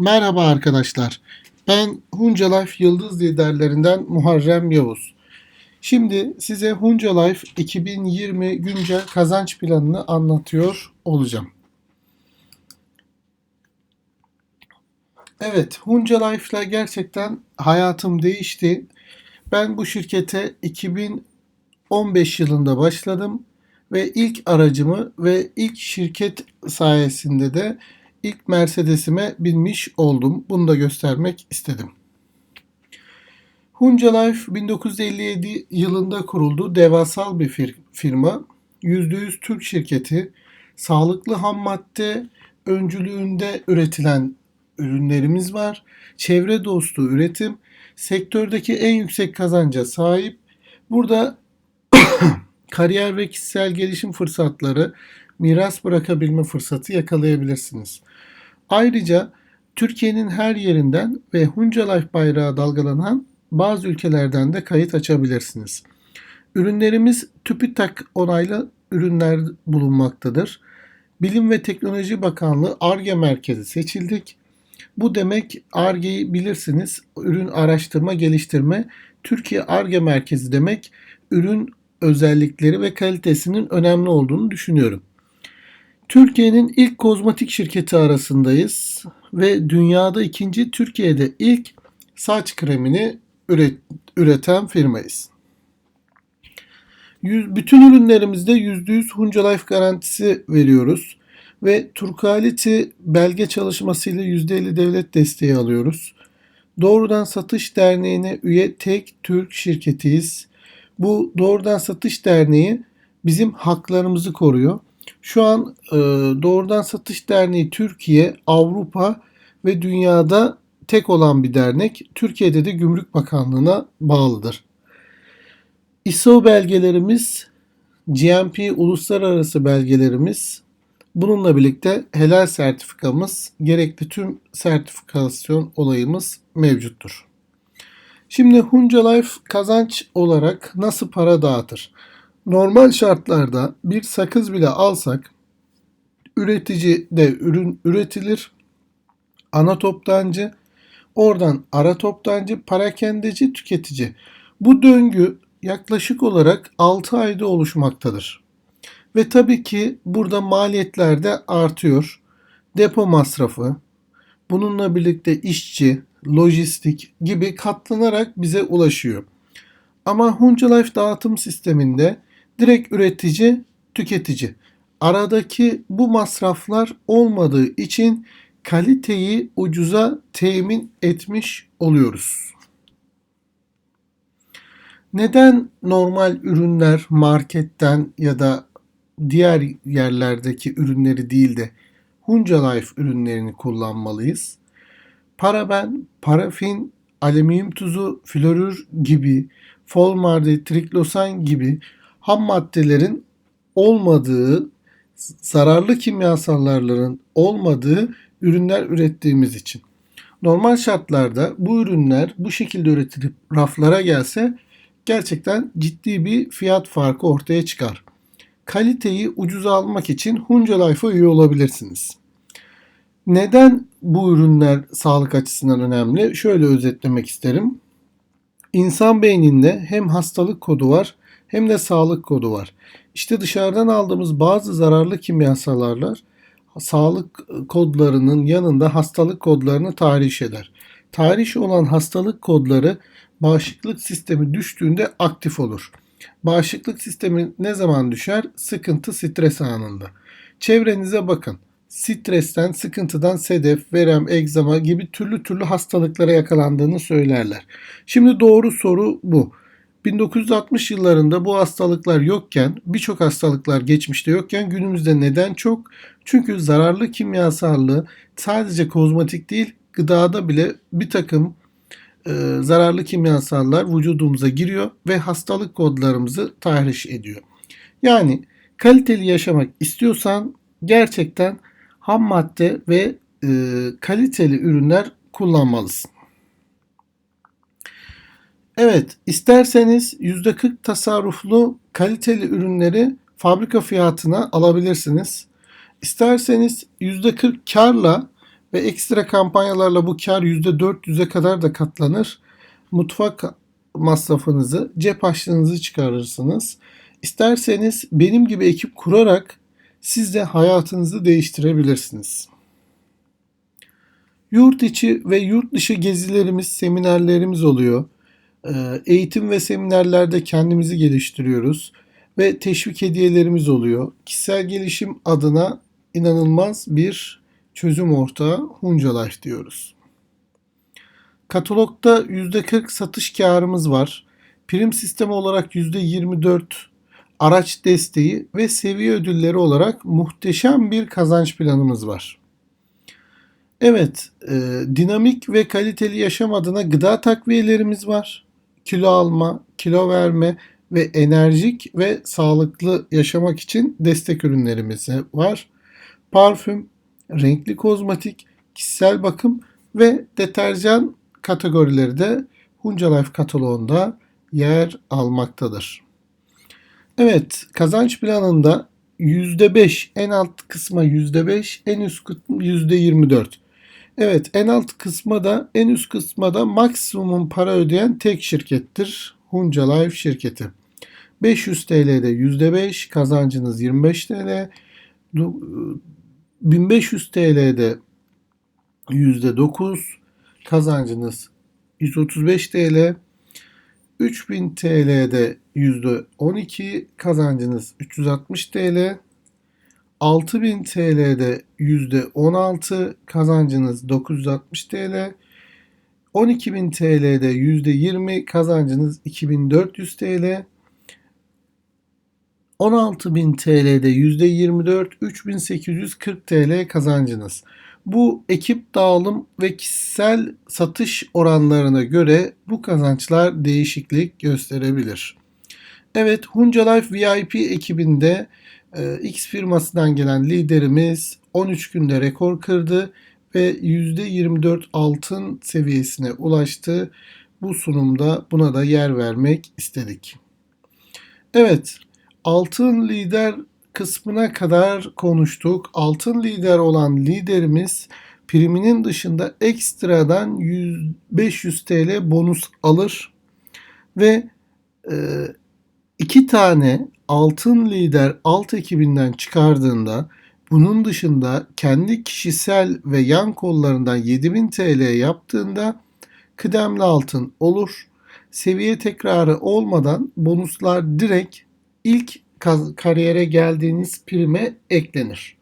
Merhaba arkadaşlar. Ben Hunca Life Yıldız Liderlerinden Muharrem Yavuz. Şimdi size Hunca Life 2020 güncel kazanç planını anlatıyor olacağım. Evet, Hunca Life'la gerçekten hayatım değişti. Ben bu şirkete 2015 yılında başladım ve ilk aracımı ve ilk şirket sayesinde de ilk Mercedes'ime binmiş oldum. Bunu da göstermek istedim. Hunca Life 1957 yılında kuruldu. Devasal bir fir- firma. %100 Türk şirketi. Sağlıklı ham madde öncülüğünde üretilen ürünlerimiz var. Çevre dostu üretim. Sektördeki en yüksek kazanca sahip. Burada kariyer ve kişisel gelişim fırsatları, miras bırakabilme fırsatı yakalayabilirsiniz. Ayrıca Türkiye'nin her yerinden ve Hunca Life bayrağı dalgalanan bazı ülkelerden de kayıt açabilirsiniz. Ürünlerimiz TÜBİTAK onaylı ürünler bulunmaktadır. Bilim ve Teknoloji Bakanlığı ARGE merkezi seçildik. Bu demek ARGE'yi bilirsiniz. Ürün araştırma geliştirme Türkiye ARGE merkezi demek. Ürün özellikleri ve kalitesinin önemli olduğunu düşünüyorum. Türkiye'nin ilk kozmetik şirketi arasındayız ve dünyada ikinci Türkiye'de ilk saç kremini üret, üreten firmayız. Yüz, bütün ürünlerimizde %100 Hunca Life garantisi veriyoruz ve Turkality belge çalışmasıyla %50 devlet desteği alıyoruz. Doğrudan Satış Derneği'ne üye tek Türk şirketiyiz. Bu Doğrudan Satış Derneği bizim haklarımızı koruyor. Şu an e, Doğrudan Satış Derneği Türkiye, Avrupa ve dünyada tek olan bir dernek. Türkiye'de de Gümrük Bakanlığı'na bağlıdır. ISO belgelerimiz, GMP uluslararası belgelerimiz, bununla birlikte helal sertifikamız, gerekli tüm sertifikasyon olayımız mevcuttur. Şimdi Hunca Life kazanç olarak nasıl para dağıtır? Normal şartlarda bir sakız bile alsak üretici de ürün üretilir. Ana toptancı, oradan ara toptancı, parakendeci, tüketici. Bu döngü yaklaşık olarak 6 ayda oluşmaktadır. Ve tabii ki burada maliyetler de artıyor. Depo masrafı, bununla birlikte işçi, lojistik gibi katlanarak bize ulaşıyor. Ama Hunca Life dağıtım sisteminde direkt üretici, tüketici. Aradaki bu masraflar olmadığı için kaliteyi ucuza temin etmiş oluyoruz. Neden normal ürünler marketten ya da diğer yerlerdeki ürünleri değil de Hunca Life ürünlerini kullanmalıyız? Paraben, parafin, alüminyum tuzu, florür gibi, formaldehit, triklosan gibi ham maddelerin olmadığı, zararlı kimyasalların olmadığı ürünler ürettiğimiz için. Normal şartlarda bu ürünler bu şekilde üretilip raflara gelse gerçekten ciddi bir fiyat farkı ortaya çıkar. Kaliteyi ucuza almak için Hunca Life'a üye olabilirsiniz. Neden bu ürünler sağlık açısından önemli? Şöyle özetlemek isterim. İnsan beyninde hem hastalık kodu var hem de sağlık kodu var. İşte dışarıdan aldığımız bazı zararlı kimyasallar sağlık kodlarının yanında hastalık kodlarını tahriş eder. Tahriş olan hastalık kodları bağışıklık sistemi düştüğünde aktif olur. Bağışıklık sistemi ne zaman düşer? Sıkıntı, stres anında. Çevrenize bakın. Stresten, sıkıntıdan sedef, verem, egzama gibi türlü türlü hastalıklara yakalandığını söylerler. Şimdi doğru soru bu. 1960 yıllarında bu hastalıklar yokken, birçok hastalıklar geçmişte yokken günümüzde neden çok? Çünkü zararlı kimyasallı sadece kozmetik değil, gıdada bile bir takım e, zararlı kimyasallar vücudumuza giriyor ve hastalık kodlarımızı tahriş ediyor. Yani kaliteli yaşamak istiyorsan gerçekten ham madde ve e, kaliteli ürünler kullanmalısın. Evet, isterseniz %40 tasarruflu kaliteli ürünleri fabrika fiyatına alabilirsiniz. İsterseniz %40 karla ve ekstra kampanyalarla bu kar %400'e kadar da katlanır. Mutfak masrafınızı, cep harçlığınızı çıkarırsınız. İsterseniz benim gibi ekip kurarak siz de hayatınızı değiştirebilirsiniz. Yurt içi ve yurt dışı gezilerimiz, seminerlerimiz oluyor. Ee, Eğitim ve seminerlerde kendimizi geliştiriyoruz ve teşvik hediyelerimiz oluyor. Kişisel gelişim adına inanılmaz bir çözüm ortağı Hunca Life diyoruz. Katalogda %40 satış karımız var. Prim sistemi olarak %24 araç desteği ve seviye ödülleri olarak muhteşem bir kazanç planımız var. Evet, e, dinamik ve kaliteli yaşam adına gıda takviyelerimiz var. Kilo alma, kilo verme ve enerjik ve sağlıklı yaşamak için destek ürünlerimiz var. Parfüm, renkli kozmetik, kişisel bakım ve deterjan kategorileri de Hunca Life kataloğunda yer almaktadır. Evet, kazanç planında %5 en alt kısma %5 en üst kısmı %24. Evet en alt kısma da en üst kısma da maksimum para ödeyen tek şirkettir. Hunca Life şirketi. 500 TL'de %5 kazancınız 25 TL. 1500 TL'de %9 kazancınız 135 TL. 3000 TL'de %12 kazancınız 360 TL. 6000 TL'de %16 kazancınız 960 TL. 12.000 TL'de %20 kazancınız 2400 TL. 16.000 TL'de %24 3840 TL kazancınız. Bu ekip dağılım ve kişisel satış oranlarına göre bu kazançlar değişiklik gösterebilir. Evet Hunca Life VIP ekibinde e, X firmasından gelen liderimiz 13 günde rekor kırdı ve %24 altın seviyesine ulaştı. Bu sunumda buna da yer vermek istedik. Evet, altın lider kısmına kadar konuştuk. Altın lider olan liderimiz priminin dışında ekstradan 100, 500 TL bonus alır ve e, iki tane altın lider alt ekibinden çıkardığında bunun dışında kendi kişisel ve yan kollarından 7000 TL yaptığında kıdemli altın olur. Seviye tekrarı olmadan bonuslar direkt ilk kariyere geldiğiniz prime eklenir.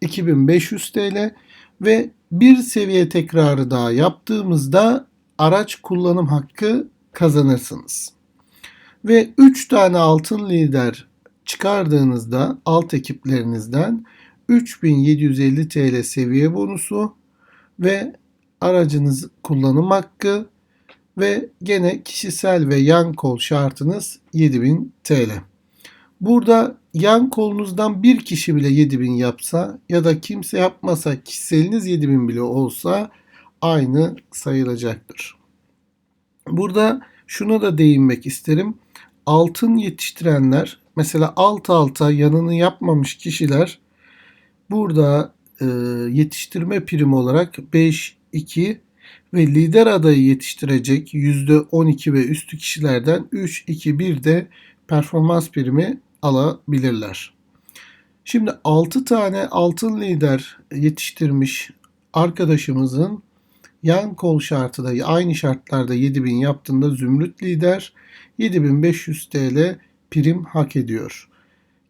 2500 TL ve bir seviye tekrarı daha yaptığımızda araç kullanım hakkı kazanırsınız. Ve 3 tane altın lider çıkardığınızda alt ekiplerinizden 3750 TL seviye bonusu ve aracınız kullanım hakkı ve gene kişisel ve yan kol şartınız 7000 TL. Burada yan kolunuzdan bir kişi bile 7000 yapsa ya da kimse yapmasa kişiseliniz 7000 bile olsa aynı sayılacaktır. Burada şuna da değinmek isterim. Altın yetiştirenler mesela alt alta yanını yapmamış kişiler burada e, yetiştirme primi olarak 5, 2 ve lider adayı yetiştirecek %12 ve üstü kişilerden 3, 2, 1 de performans primi alabilirler. Şimdi 6 tane altın lider yetiştirmiş arkadaşımızın yan kol şartı da aynı şartlarda 7000 yaptığında zümrüt lider 7500 TL prim hak ediyor.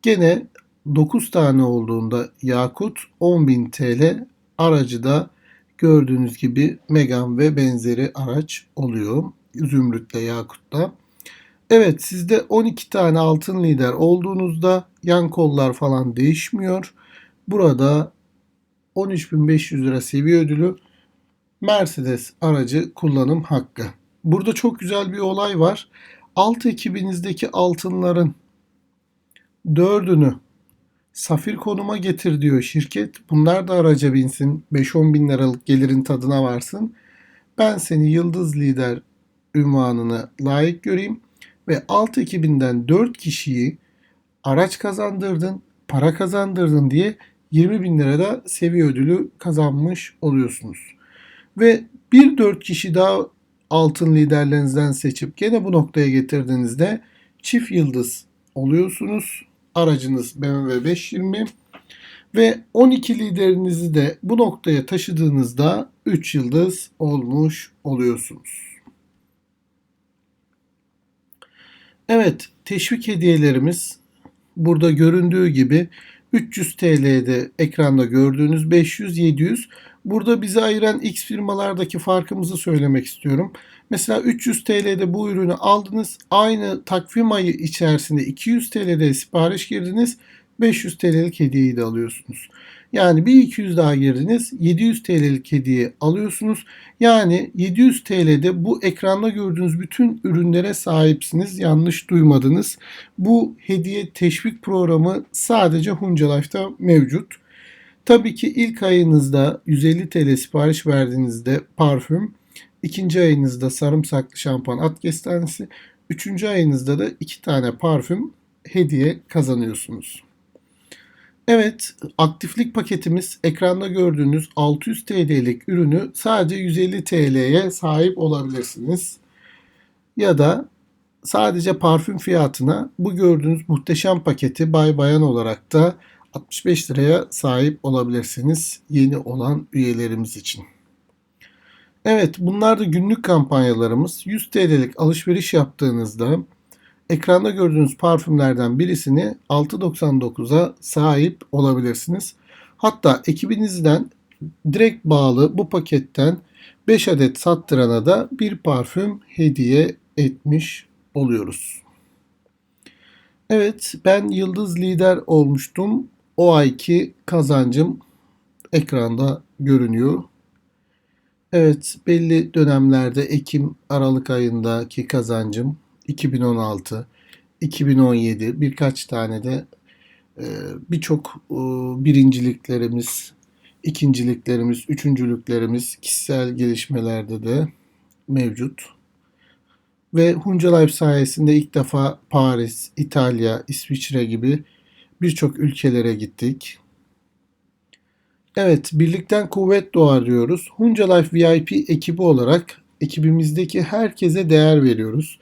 Gene 9 tane olduğunda Yakut 10.000 TL aracı da gördüğünüz gibi Megan ve benzeri araç oluyor. Zümrüt'le Yakut'ta. Evet sizde 12 tane altın lider olduğunuzda yan kollar falan değişmiyor. Burada 13.500 lira seviye ödülü Mercedes aracı kullanım hakkı. Burada çok güzel bir olay var. Alt ekibinizdeki altınların dördünü safir konuma getir diyor şirket. Bunlar da araca binsin. 5-10 bin liralık gelirin tadına varsın. Ben seni yıldız lider ünvanını layık göreyim ve alt ekibinden 4 kişiyi araç kazandırdın, para kazandırdın diye 20 bin lira da seviye ödülü kazanmış oluyorsunuz. Ve bir dört kişi daha altın liderlerinizden seçip gene bu noktaya getirdiğinizde çift yıldız oluyorsunuz. Aracınız BMW 520 ve 12 liderinizi de bu noktaya taşıdığınızda 3 yıldız olmuş oluyorsunuz. Evet, teşvik hediyelerimiz burada göründüğü gibi 300 TL'de ekranda gördüğünüz 500 700 burada bizi ayıran X firmalardaki farkımızı söylemek istiyorum. Mesela 300 TL'de bu ürünü aldınız. Aynı takvim ayı içerisinde 200 TL'de sipariş girdiniz. 500 TL'lik hediyeyi de alıyorsunuz. Yani bir 200 daha girdiniz 700 TL'lik hediye alıyorsunuz. Yani 700 TL'de bu ekranda gördüğünüz bütün ürünlere sahipsiniz. Yanlış duymadınız. Bu hediye teşvik programı sadece Hunca Life'da mevcut. Tabii ki ilk ayınızda 150 TL sipariş verdiğinizde parfüm, ikinci ayınızda sarımsaklı şampuan at kestanesi, üçüncü ayınızda da iki tane parfüm hediye kazanıyorsunuz. Evet, aktiflik paketimiz ekranda gördüğünüz 600 TL'lik ürünü sadece 150 TL'ye sahip olabilirsiniz. Ya da sadece parfüm fiyatına bu gördüğünüz muhteşem paketi bay bayan olarak da 65 liraya sahip olabilirsiniz yeni olan üyelerimiz için. Evet bunlar da günlük kampanyalarımız. 100 TL'lik alışveriş yaptığınızda ekranda gördüğünüz parfümlerden birisini 6.99'a sahip olabilirsiniz. Hatta ekibinizden direkt bağlı bu paketten 5 adet sattırana da bir parfüm hediye etmiş oluyoruz. Evet ben yıldız lider olmuştum. O ayki kazancım ekranda görünüyor. Evet belli dönemlerde Ekim Aralık ayındaki kazancım 2016, 2017 birkaç tane de e, birçok e, birinciliklerimiz, ikinciliklerimiz, üçüncülüklerimiz kişisel gelişmelerde de mevcut. Ve Hunca Life sayesinde ilk defa Paris, İtalya, İsviçre gibi birçok ülkelere gittik. Evet, birlikten kuvvet doğar diyoruz. Hunca Life VIP ekibi olarak ekibimizdeki herkese değer veriyoruz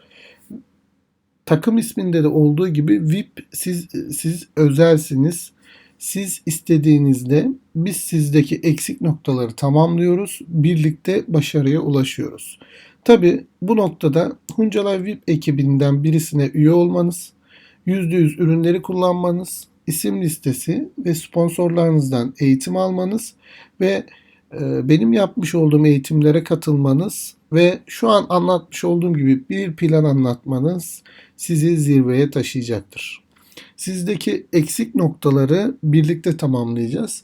takım isminde de olduğu gibi VIP siz siz özelsiniz. Siz istediğinizde biz sizdeki eksik noktaları tamamlıyoruz. Birlikte başarıya ulaşıyoruz. Tabi bu noktada Huncalay VIP ekibinden birisine üye olmanız, %100 ürünleri kullanmanız, isim listesi ve sponsorlarınızdan eğitim almanız ve e, benim yapmış olduğum eğitimlere katılmanız ve şu an anlatmış olduğum gibi bir plan anlatmanız sizi zirveye taşıyacaktır. Sizdeki eksik noktaları birlikte tamamlayacağız.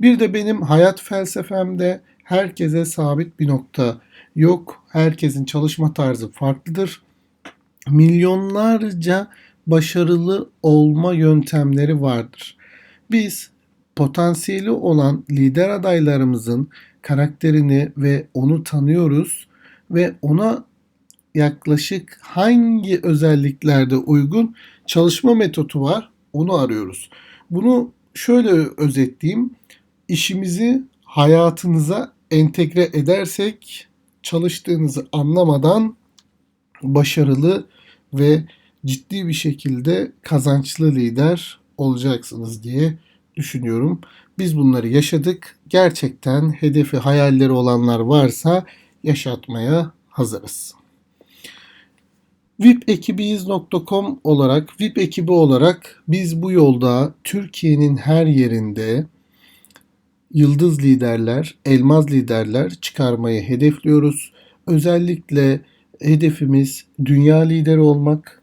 Bir de benim hayat felsefemde herkese sabit bir nokta yok. Herkesin çalışma tarzı farklıdır. Milyonlarca başarılı olma yöntemleri vardır. Biz potansiyeli olan lider adaylarımızın karakterini ve onu tanıyoruz ve ona yaklaşık hangi özelliklerde uygun çalışma metodu var onu arıyoruz. Bunu şöyle özetleyeyim. İşimizi hayatınıza entegre edersek çalıştığınızı anlamadan başarılı ve ciddi bir şekilde kazançlı lider olacaksınız diye düşünüyorum. Biz bunları yaşadık. Gerçekten hedefi, hayalleri olanlar varsa yaşatmaya hazırız. VIPekibiyiz.com olarak, VIP ekibi olarak biz bu yolda Türkiye'nin her yerinde yıldız liderler, elmaz liderler çıkarmayı hedefliyoruz. Özellikle hedefimiz dünya lideri olmak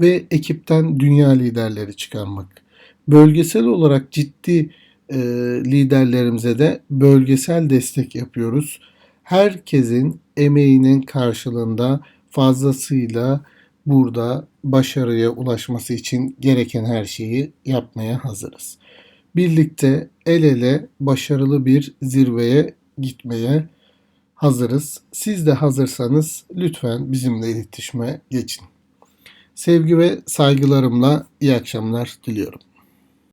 ve ekipten dünya liderleri çıkarmak. Bölgesel olarak ciddi e, liderlerimize de bölgesel destek yapıyoruz. Herkesin emeğinin karşılığında fazlasıyla burada başarıya ulaşması için gereken her şeyi yapmaya hazırız. Birlikte el ele başarılı bir zirveye gitmeye hazırız. Siz de hazırsanız lütfen bizimle iletişime geçin. Sevgi ve saygılarımla iyi akşamlar diliyorum.